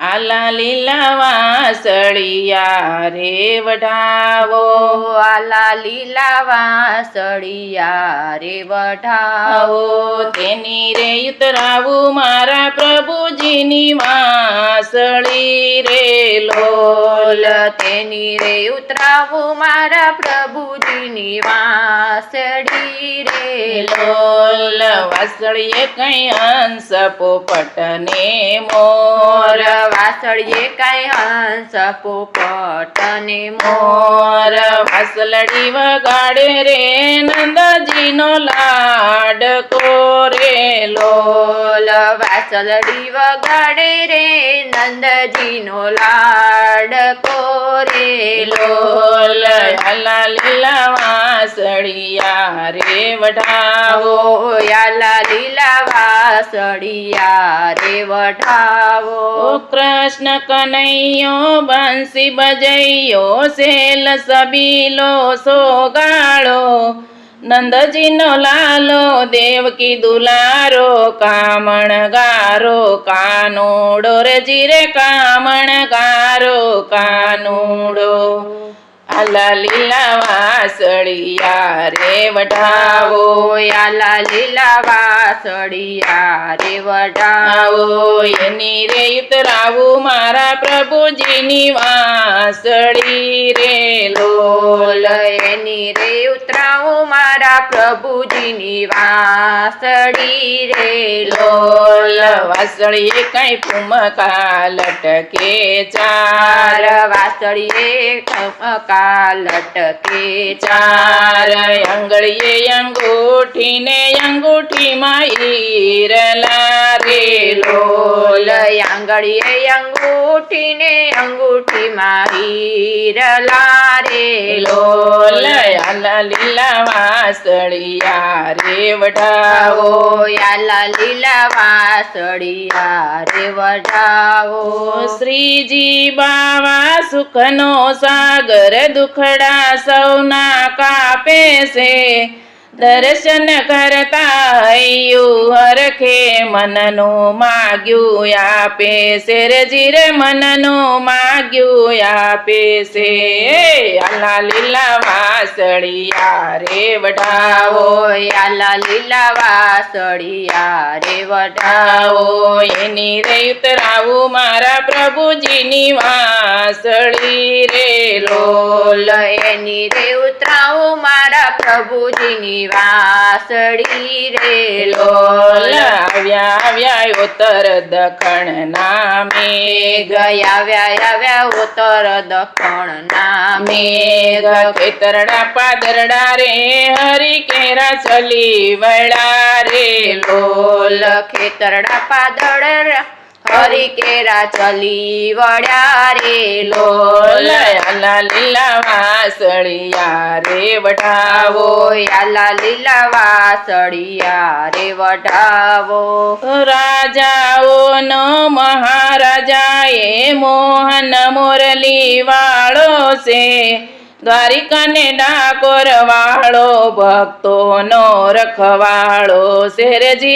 આલા લીલા વાસળિયા રે વઢાવો. આલા લીલા વાસળિયા રે વઢાવો. તેની રે ઉતરાવું મારા પ્રભુજીની વાસળી રે લોલ. લોલ. તેની રે ઉતરાવું મારા પ્રભુજીની વાસળી રે લોલ વાસળીએ કઈ હંસ પોપટ ને મોર. વાસળીએ કઈ હંસ પોપટ ને મોર. વાસલડી વગાડે રે નંદજીનો લાડ કોરે લોલ. વાસળડી વગાડે રે નંદજીનો લાડ કોરે લોલ. લાલ લીલા વાસળિયા રે વઢાવો યાલા લીલા વાસળિયા રે વઢાવો. કૃષ્ણ કનૈયો, બંસી બજૈયો સેલ સબીલો, સોગાળો, નંદજીનો લાલો, દેવકી દુલારો, કામણ ગારો, કાનુડો રે જીરે કામણ ગારો, કાનુડો. આલા લીલા વાસળિયા રે વઢાવો આવો યાલા લીલા વાસળિયા રે વઢાવો આવો એની રે ઉતરાવું મારા પ્રભુજીની વાસળી રે લોલ લોલ એની રે ઉતરાવું મારા પ્રભુજીની વાસળી રે લોલ વાસળીએ કઈ પુમકા લટકે ચાર. વાસળીએ ખમકા લટકે ચાર. અંગળીએ અંગૂઠી ને અંગૂઠીમાં ઈરલા રે લોલ આંગળીએ અંગૂઠી ને અંગૂઠીમાં હીરલા રે. લોલ લોલ આલા લીલા વાસળિયા રે વઢાવો. યાલા લીલા વાસળિયા રે વઢાવો. શ્રીજી બાવા સુખનો સાગર દુખડા સૌના કાપે છે. દર્શન કરતા હૈયું હરખે મનનું માગ્યું આપે છે રે મનનું માગ્યું આપે છે. આલા લીલા વાસળિયા રે વઢાવો, આલા લીલા વાસળિયા રે વઢાવો. એની રે ઉતરાવું મારા પ્રભુજીની વાસળી રે, લોલ. એની રે ઉતરાવું મારા પ્રભુજીની વાસળી રે લોલ. આવ્યા આવ્યા ઉત્તર દખણ નામે. ગયા આવ્યા આવ્યા ઉત્તર દખણ નામે. ખેતરડા પાદરડા રે હરી કેરા ચલી વળા રે. લોલ ખેતરડા પાદળ હરી કેરા ચલી વળ્યા રે લોલ. આલા લીલા વાસળિયા રે વઢાવો. યાલા લીલા વાસળિયા રે વઢાવો. રાજાઓનો મહારાજા એ મોહન મુરલી વાળો છે. દ્વારિકાને ડાકોર વાળો ભક્તોનો રખવાળો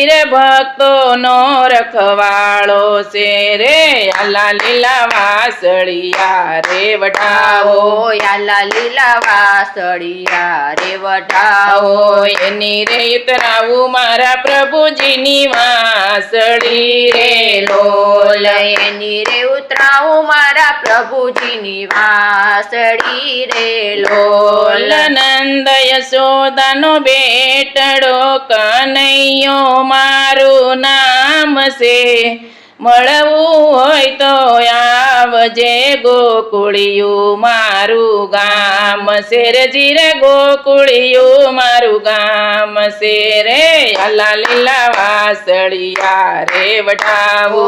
રે ભક્તો ભક્તોનો રખવાળો શેરે આલા લીલા વાસળિયા રે વટાવો આલા લીલા વાસળિયા રે વટાવો એની રે ઉતરાવું મારા પ્રભુજીની વાસળી રે. લોલ લોલ એની રે ઉતરાવું મારા પ્રભુજીની વાસળી રે લોલ. નંદ યશોદાનો બેટડો કનૈયો મારું નામ છે. મળવું હોય તો આવજે ગોકુળિયું મારું ગામ શેર જીરે ગોકુળિયું મારું ગામ શેરે આલા લીલા વાસળિયા રે વઢાવો.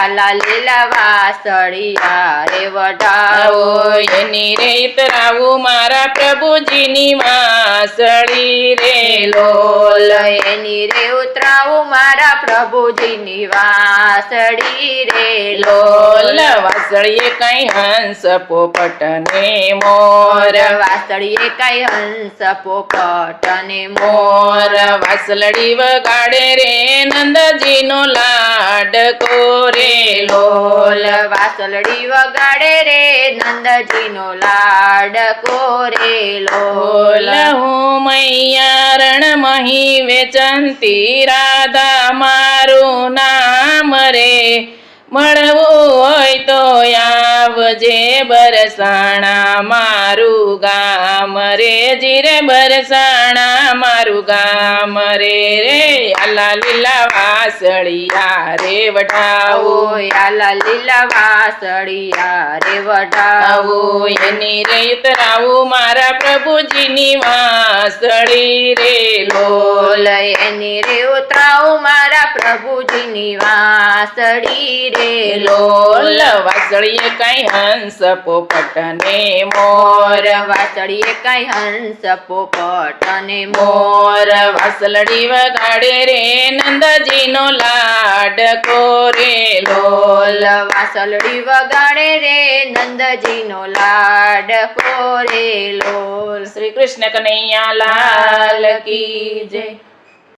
આલા લીલા વાસળિયા રે વઢાવો. આવો એની રે તરાવું મારા પ્રભુજીની વાસળી રે લોલ એની રે ઉતરાવું મારા પ્રભુજીની વાસળી રે લોલ વાસળીએ કઈ હંસ પોપટ ને મોર વાસળીએ કઈ હંસ પોપટ ને મોર વાસળી વગાડે રે નંદજીનો લાડ કોરે રે લોલ વાસલડી વગાડે રે, નંદજીનો લાડ કોરે બોલ લોલ હું મૈયા રણ મહી વેચંતી, રાધા મારું નામ રે. મળવું હોય તો આવજે બરસાણા મારું ગામ. રે જીરે બરસાણા મારું ગામ. રે રે આલા લીલા વાસળિયા રે વઢાવો. આલા લીલા વાસળિયા રે વઢાવો. એની રે ઉતરાવું મારા પ્રભુજીની વાસળી રે લો. લોલ એની રે ઉતરાવું મારા પ્રભુજીની વાસળી રે લોલ વાસળીએ કઈ હંસ પોપટ ને મોર. વાસળીએ કઈ હંસ પોપટ અને મોર. વાસલડી વગાડે રે નંદજીનો લાડ કોરે લોલ લોલ વાસળડી વગાડે રે નંદજીનો લાડ કોરે લોલ શ્રી કૃષ્ણ કનૈયા લાલ કી જય.